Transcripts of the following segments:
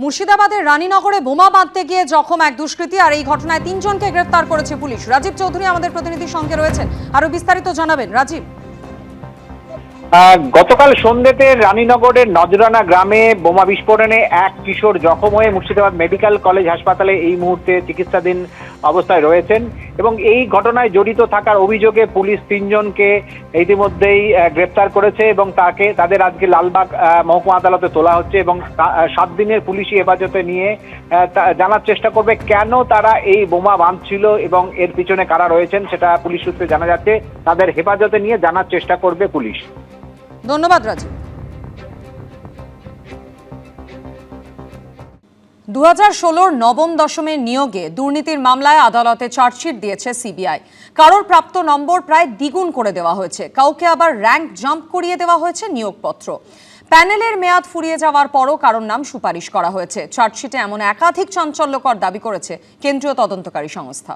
মুর্শিদাবাদের রানীনগরে বোমা বাঁধতে গিয়ে জখম এক দুষ্কৃতী, আর এই ঘটনায় তিনজনকে গ্রেফতার করেছে পুলিশ। রাজীব চৌধুরী আমাদের প্রতিনিধির সঙ্গে রয়েছেন। আরও বিস্তারিত জানাবেন। রাজীব। গতকাল সন্ধ্যেতে রানীনগরের নজরানা গ্রামে বোমা বিস্ফোরণে এক কিশোর জখম হয়ে মুর্শিদাবাদ মেডিকেল কলেজ হাসপাতালে এই মুহূর্তে চিকিৎসাধীন অবস্থায় রয়েছেন এবং এই ঘটনায় জড়িত থাকার অভিযোগে পুলিশ তিনজনকে ইতিমধ্যেই গ্রেপ্তার করেছে এবং তাকে, তাদের আজকে লালবাগ মহকুমা আদালতে তোলা হচ্ছে এবং সাত দিনের পুলিশি হেফাজতে নিয়ে জানার চেষ্টা করবে কেন তারা এই বোমা বাঁধছিল এবং এর পিছনে কারা রয়েছেন সেটা পুলিশ সূত্রে জানা যাচ্ছে। তাদের হেফাজতে নিয়ে জানার চেষ্টা করবে পুলিশ। ধন্যবাদ রাজীব দু হাজার ষোলোর নবম দশমের নিয়োগে দুর্নীতির মামলায় আদালতে চার্জশিট দিয়েছে সিবিআই। কারোর প্রাপ্ত নম্বর প্রায় দ্বিগুণ করে দেওয়া হয়েছে। কাউকে আবার র্যাঙ্ক জাম্প করিয়ে দেওয়া হয়েছে নিয়োগপত্র। প্যানেলের মেয়াদ ফুরিয়ে যাওয়ার পরও কারোর নাম সুপারিশ করা হয়েছে। চার্জশিটে এমন একাধিক চাঞ্চল্যকর দাবি করেছে কেন্দ্রীয় তদন্তকারী সংস্থা।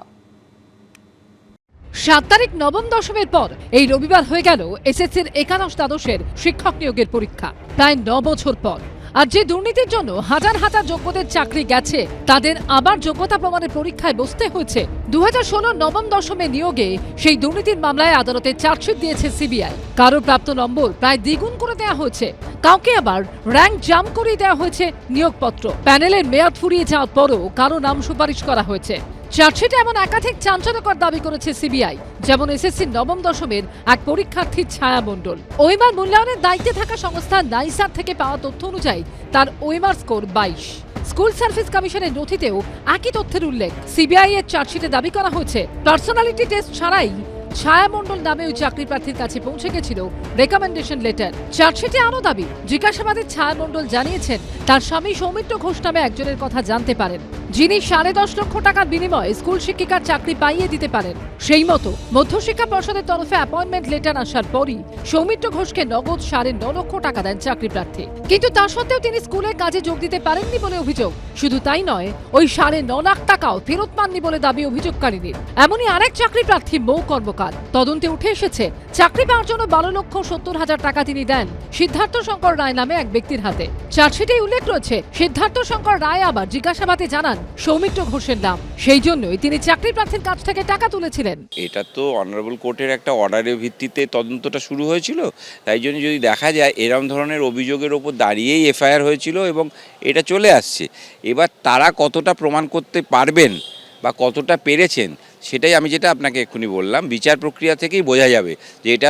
সাত তারিখ নবম দশমের পর এই রবিবার হয়ে গেল এসএসসির একাদশ দ্বাদশের শিক্ষক নিয়োগের পরীক্ষা। প্রায় ন বছর পর। আর যে দুর্নীতির জন্য হাজার হাজার যোগ্যদের চাকরি গেছে, তাদের আবার যোগ্যতা প্রমাণের পরীক্ষায় বসতে হয়েছে। দু হাজার ষোলো নবম দশমে নিয়োগে সেই দুর্নীতির মামলায় আদালতে চার্জশিট দিয়েছে সিবিআই। কারও প্রাপ্ত নম্বর প্রায় দ্বিগুণ করে দেওয়া হয়েছে। কাউকে আবার র্যাঙ্ক জাম্প করিয়ে দেওয়া হয়েছে নিয়োগপত্র। প্যানেলের মেয়াদ ফুরিয়ে যাওয়ার পরও কারও নাম সুপারিশ করা হয়েছে। চার্জশিটে এমন একাধিক চাঞ্চল্যকর দাবি করেছে সিবিআই, যেমন এসএসসি নবম দশমের এক পরীক্ষার্থীর ছায়ামণ্ডল। ওইমার মূল্যায়নের দায়িত্বে থাকা সংস্থা নাইসার থেকে পাওয়া তথ্য অনুযায়ী তার ওইমার স্কোর বাইশ। স্কুল সার্ভিস কমিশনের নথিতেও একই তথ্যের উল্লেখ। সিবিআই এর চার্জশিটে দাবি করা হয়েছে, পার্সোনালিটি টেস্ট ছাড়াই ছায়া মণ্ডল নামে ওই চাকরি প্রার্থীর কাছে পৌঁছে গেছিল রেকমেন্ডেশন লেটার চার্জশিটে আরও দাবি, জিজ্ঞাসাবাদে ছায়ামণ্ডল জানিয়েছেন, তার স্বামী সৌমিত্র ঘোষ নামে একজনের কথা জানতে পারেন, যিনি সাড়ে দশ লক্ষ টাকার বিনিময়ে স্কুল শিক্ষিকার চাকরি পাইয়ে দিতে পারেন। সেই মতো মধ্যশিক্ষা পর্ষদের তরফে অ্যাপয়েন্টমেন্ট লেটার আসার পরই সৌমিত্র ঘোষকে নগদ সাড়ে ন লক্ষ টাকা দেন চাকরি প্রার্থী। কিন্তু তা সত্ত্বেও তিনি স্কুলের কাজে যোগ দিতে পারেননি বলে অভিযোগ। শুধু তাই নয়, ওই সাড়ে ন লাখ টাকাও ফেরত পাননি বলে দাবি অভিযোগকারীদের। এমনই আরেক চাকরি প্রার্থী মৌ কর্মকার। তদন্তে উঠে এসেছে, চাকরি পাওয়ার জন্য বারো লক্ষ সত্তর হাজার টাকা তিনি দেন সিদ্ধার্থ শঙ্কর রায় নামে এক ব্যক্তির হাতে। চার্জশিটেই উল্লেখ রয়েছে, সিদ্ধার্থ শঙ্কর রায় আবার জিজ্ঞাসাবাদে জানান, সৌমিত্র ঘোষের নাম। সেই জন্যই তিনি চাকরি প্রার্থীর কাছ থেকে টাকা তুলেছিলেন। এটা তো অনারেবল কোর্টের একটা অর্ডারের ভিত্তিতে তদন্তটা শুরু হয়েছিল, তাই জন্য যদি দেখা যায় এরম ধরনের অভিযোগের ওপর দাঁড়িয়েই এফআইআর হয়েছিল এবং এটা চলে আসছে। এবার তারা কতটা প্রমাণ করতে পারবেন বা কতটা পেরেছেন সেটাই আমি যেটা আপনাকে এক্ষুনি বললাম, বিচার প্রক্রিয়া থেকেই বোঝা যাবে যে এটা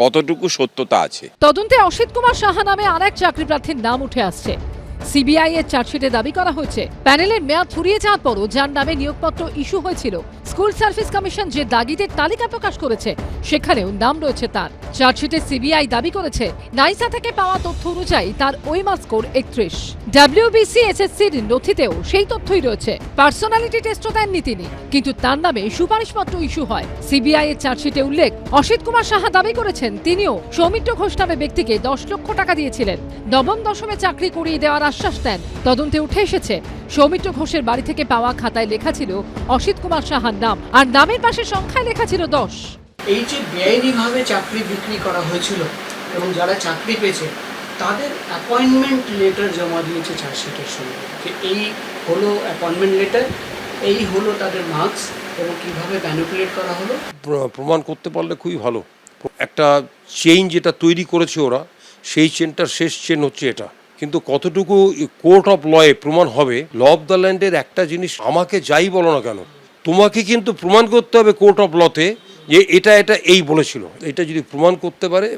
কতটুকু সত্যতা আছে। তদন্তে অসিত কুমার সাহা নামে আর এক চাকরি প্রার্থীর নাম উঠে আসছে। সিবিআই এর চার্জশিটে দাবি করা হয়েছে। প্যানেলের মেয়াদ ফুরিয়ে যাওয়ার পরও যার নামে নিয়োগপত্র ইস্যু হয়েছিল স্কুল সার্ভিস কমিশন যে দাগিদের তালিকা প্রকাশ করেছে, সেখানেও নাম রয়েছে তার। চার্জশিটে সিবিআই দাবি করেছে, নাইসা থেকে পাওয়া তথ্য অনুযায়ী তার ওয়েমার স্কোর একত্রিশ। ডাব্লিউবিসি এসএসসির নথিতেও সেই তথ্যই রয়েছে, পার্সোনালিটি টেস্টও দেননি তিনি, কিন্তু তার নামে সুপারিশপত্র ইস্যু হয়। সিবিআই এর চার্জশিটে উল্লেখ, অসিত কুমার সাহা দাবি করেছেন, তিনিও সৌমিত্র ঘোষ নামে ব্যক্তিকে দশ লক্ষ টাকা দিয়েছিলেন। নবম দশমে চাকরি করিয়ে দেওয়ার আশ্বাস দেন, তদন্তে উঠে এসেছে সৌমিত্র ঘোষের বাড়ি থেকে পাওয়া খাতায় লেখা ছিল অসিত কুমার সাহার নাম আর নামের পাশে সংখ্যায় লেখা ছিল দশ। এই যে বেআইনিভাবে চাকরি বিক্রি করা হয়েছিল এবং যারা চাকরি পেয়েছে তাদের অ্যাপয়েন্টমেন্ট লেটার জমা দিয়েছে চার্জশিটের সঙ্গে। যে এই হলো অ্যাপয়েন্টমেন্ট লেটার এই হলো তাদের মার্কস এবং কীভাবে ম্যানিপুলেট করা হলো। প্রমাণ করতে পারলে খুবই ভালো। একটা চেইন যেটা তৈরি করেছে ওরা সেই চেনটার শেষ চেন হচ্ছে এটা। কিন্তু কতটুকু কোর্ট অফ লয়ে প্রমাণ হবে, ল অফ দ্য ল্যান্ডের একটা জিনিস আমাকে যাই বলো না কেন, তোমাকে কিন্তু প্রমাণ করতে হবে কোর্ট অফ লতে যে এটা এটা এই বলেছিল। এটা যদি প্রমাণ করতে পারে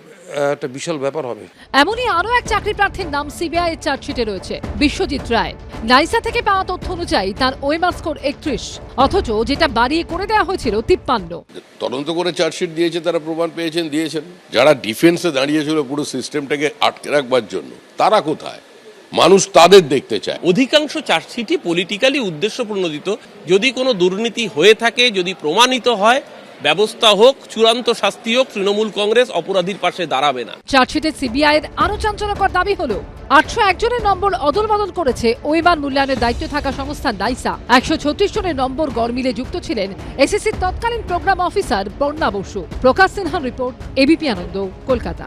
একটা বিশাল ব্যাপার হবে। এমনই আরও এক চাকরি প্রার্থীর নাম সিবিআই এর চার্জশিটে রয়েছে বিশ্বজিৎ রায়। নাইসা থেকে পাওয়া তথ্য অনুযায়ী তার ওয়েমার স্কোর একত্রিশ অথচ যেটা বাড়িয়ে করে দেওয়া হয়েছিল তিপ্পান্ন। তদন্ত করে চার্জশিট দিয়েছে তারা প্রমাণ পেয়েছেন দিয়েছেন। যারা ডিফেন্সে দাঁড়িয়েছিল পুরো সিস্টেমটাকে আটকে রাখবার জন্য তারা কোথায়? মানুষ তাদের দেখতে চায়। অধিকাংশ চার্জশিটই পলিটিক্যালি উদ্দেশ্য প্রণোদিত যদি কোনো দুর্নীতি হয়ে থাকে যদি প্রমাণিত হয় ব্যবস্থা হোক, চূড়ান্ত শাস্তি হোক, তৃণমূল কংগ্রেস অপরাধীর পাশে দাঁড়াবে না। চার্জশিটে সিবিআই এর আরও চাঞ্চল্যকর দাবি হলো, আটশো একজনের নম্বর অদল বদল করেছে ওইবার মূল্যায়নের দায়িত্ব থাকা সংস্থা নাইসা একশো ছত্রিশ জনের নম্বর গড়মিলে যুক্ত ছিলেন এসএসসির তৎকালীন প্রোগ্রাম অফিসার বর্ণা বসু। প্রকাশ সিনহার রিপোর্ট, এবিপি আনন্দ, কলকাতা।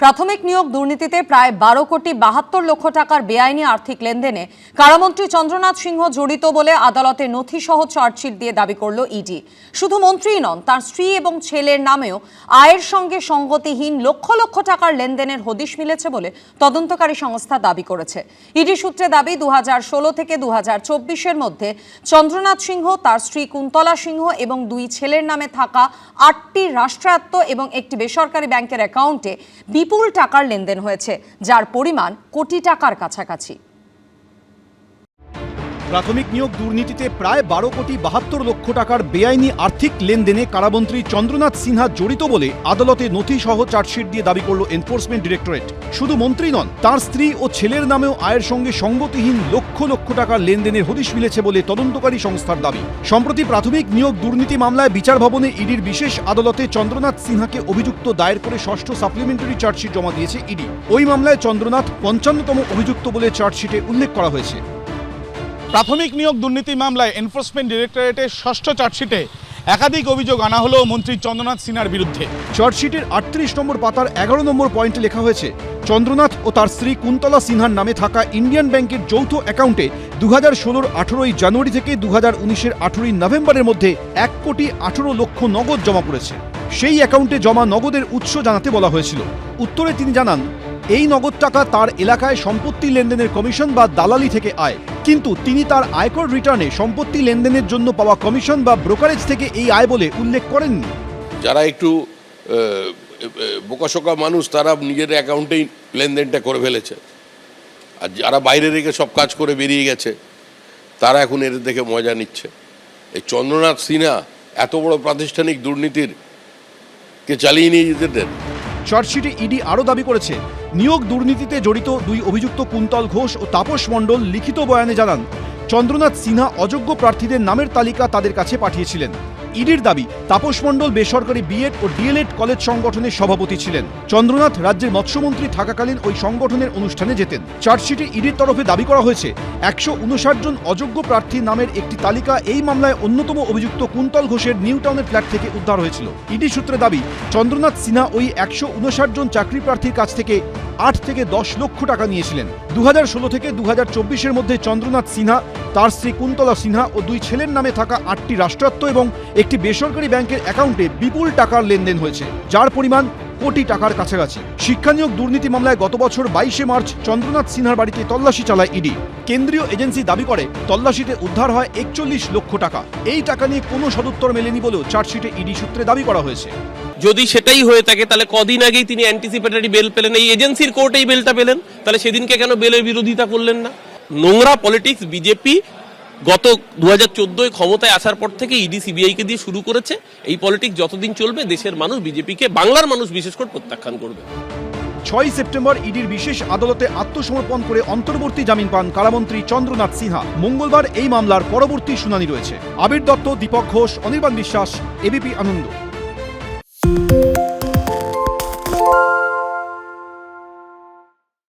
প্রাথমিক নিয়োগ দুর্নীতিতে প্রায় বারো কোটি বাহাত্তর লক্ষ টাকার বেআইনি আর্থিক লেনদেনে কারামন্ত্রী চন্দ্রনাথ সিংহ জড়িত বলে আদালতে নথিসহ চার্জশিট দিয়ে দাবি করল ইডি। শুধু মন্ত্রীই নন, তার স্ত্রী এবং ছেলের নামেও আয়ের সঙ্গে সঙ্গতিহীন লক্ষ লক্ষ টাকার লেনদেনের হদিশ মিলেছে বলে তদন্তকারী সংস্থা দাবি করেছে। ইডি সূত্রে দাবি দু হাজার ষোলো থেকে দু চব্বিশের মধ্যে চন্দ্রনাথ সিংহ, তার স্ত্রী কুন্তলা সিংহ এবং দুই ছেলের নামে থাকা আটটি রাষ্ট্রায়ত্ত এবং একটি বেসরকারি ব্যাংকের অ্যাকাউন্টে বিপুল টাকার লেনদেন হয়েছে যার পরিমাণ কোটি টাকার কাছাকাছি। প্রাথমিক নিয়োগ দুর্নীতিতে প্রায় বারো কোটি বাহাত্তর লক্ষ টাকার বেআইনি আর্থিক লেনদেনে কারামন্ত্রী চন্দ্রনাথ সিনহা জড়িত বলে আদালতে নথি সহ চার্জশিট দিয়ে দাবি করল এনফোর্সমেন্ট ডিরেক্টরেট। শুধু মন্ত্রী নন, তার স্ত্রী ও ছেলের নামেও আয়ের সঙ্গে সঙ্গতিহীন লক্ষ লক্ষ টাকার লেনদেনের হদিশ মিলেছে বলে তদন্তকারী সংস্থার দাবি। সম্প্রতি প্রাথমিক নিয়োগ দুর্নীতি মামলায় বিচার ভবনে ইডির বিশেষ আদালতে চন্দ্রনাথ সিনহাকে অভিযুক্ত দায়ের করে ষষ্ঠ সাপ্লিমেন্টারি চার্জশিট জমা দিয়েছে ইডি। ওই মামলায় চন্দ্রনাথ পঞ্চান্নতম অভিযুক্ত বলে চার্জশিটে উল্লেখ করা হয়েছে। প্রাথমিক নিয়োগ দুর্নীতি মামলায় এনফোর্সমেন্ট ডিরেক্টরেটের ষষ্ঠ চার্জশিটে একাধিক অভিযোগ আনা হলো মন্ত্রী চন্দ্রনাথ সিনহার বিরুদ্ধে। চার্জশিটের আটত্রিশ নম্বর পাতার এগারো নম্বর পয়েন্টে লেখা হয়েছে, চন্দ্রনাথ ও তার স্ত্রী কুন্তলা সিনহার নামে থাকা ইন্ডিয়ান ব্যাংকের যৌথ অ্যাকাউন্টে দু হাজার ষোলোর আঠেরোই জানুয়ারি থেকে দু হাজার উনিশের আঠেরোই নভেম্বরের মধ্যে এক কোটি আঠেরো লক্ষ নগদ জমা পড়েছে। সেই অ্যাকাউন্টে জমা নগদের উৎস জানাতে বলা হয়েছিল। উত্তরে তিনি জানান, এই নগদ টাকা তার এলাকায় সম্পত্তি লেনদেনের কমিশন বা দালালি থেকে আয়। কিন্তু তিনি তার আয়কর রিটার্নে সম্পত্তি লেনদেনের জন্য পাওয়া কমিশন বা ব্রোকারেজ থেকে এই আয় বলে উল্লেখ করেননি। যারা একটু বোকাশোকা মানুষ, তারা নিজের অ্যাকাউন্টেই লেনদেনটা করে ফেলেছে। আর যারা বাইরে রেখে সব কাজ করে বেরিয়ে গেছে, তারা এখন এদের দেখে মজা নিচ্ছে। এই চন্দ্রনাথ সিনহা এত বড় প্রাতিষ্ঠানিক দুর্নীতির কে চালিয়ে নিয়ে যেতেন চার্জশিটে ইডি আরও দাবি করেছে। নিয়োগ দুর্নীতিতে জড়িত দুই অভিযুক্ত কুন্তল ঘোষ ও তাপস মণ্ডল লিখিত বয়ানে জানান, চন্দ্রনাথ সিনহা অযোগ্য প্রার্থীদের নামের তালিকা তাদের কাছে পাঠিয়েছিলেন। ইডির দাবি, তাপস মণ্ডল বেসরকারি বিএড ও ডিএলএড কলেজ সংগঠনের সভাপতি ছিলেন। চন্দ্রনাথ রাজ্যের মৎস্যমন্ত্রী থাকাকালীন ওই সংগঠনের অনুষ্ঠানে যেতেন। চার্জশিটে ইডির তরফে দাবি করা হয়েছে, একশো উনষাট জন অযোগ্য প্রার্থী নামের একটি তালিকা এই মামলায় অন্যতম অভিযুক্ত কুন্তল ঘোষের নিউ টাউনের ফ্ল্যাট থেকে উদ্ধার হয়েছিল। ইডি সূত্রে দাবি, চন্দ্রনাথ সিনহা ওই একশো উনষাট জন চাকরি প্রার্থীর কাছ থেকে আট থেকে দশ লক্ষ টাকা নিয়েছিলেন। দু থেকে দু হাজার মধ্যে চন্দ্রনাথ সিনহা তার স্ত্রী কুন্তলা সিনহা ও দুই ছেলের নামে থাকা আটটি রাষ্ট্রায়ত্ত এবং একটি বেসরকারি ব্যাংকের অ্যাকাউন্টে বিপুল টাকার লেনদেন হয়েছে, যার পরিমাণ কোটি টাকার কাছাকাছি। শিক্ষানিয়োগ দুর্নীতি মামলায় গত বছর বাইশে মার্চ চন্দ্রনাথ সিনহার বাড়িতে তল্লাশি চালায় ইডি। কেন্দ্রীয় এজেন্সি দাবি করে, তল্লাশিতে উদ্ধার হয় একচল্লিশ লক্ষ টাকা। এই টাকা নিয়ে কোনো সদুত্তর মেলেনি বলেও চার্জশিটে ইডি সূত্রে দাবি করা হয়েছে। যদি সেটাই হয়ে থাকে, তাহলে কদিন আগেই তিনি অ্যান্টিসিপেটারি বেল পেলেন। এই এজেন্সির কোর্টেই বেলটা পেলেন। তাহলে সেদিনকে কেন বেলের বিরোধিতা করলেন না? নোংরা পলিটিক্স বিজেপি গত দু হাজার চোদ্দোয় ক্ষমতায় আসার পর থেকে ইডি সিবিআইকে দিয়ে শুরু করেছে। এই পলিটিক্স যতদিন চলবে, দেশের মানুষ বিজেপিকে বাংলার মানুষ বিশেষ করে প্রত্যাখ্যান করবে। ছয় সেপ্টেম্বর ইডির বিশেষ আদালতে আত্মসমর্পণ করে অন্তর্বর্তী জামিন পান কারামন্ত্রী চন্দ্রনাথ সিনহা। মঙ্গলবার এই মামলার পরবর্তী শুনানি রয়েছে। আবির দত্ত, দীপক ঘোষ, অনির্বাণ বিশ্বাস এবিপি আনন্দ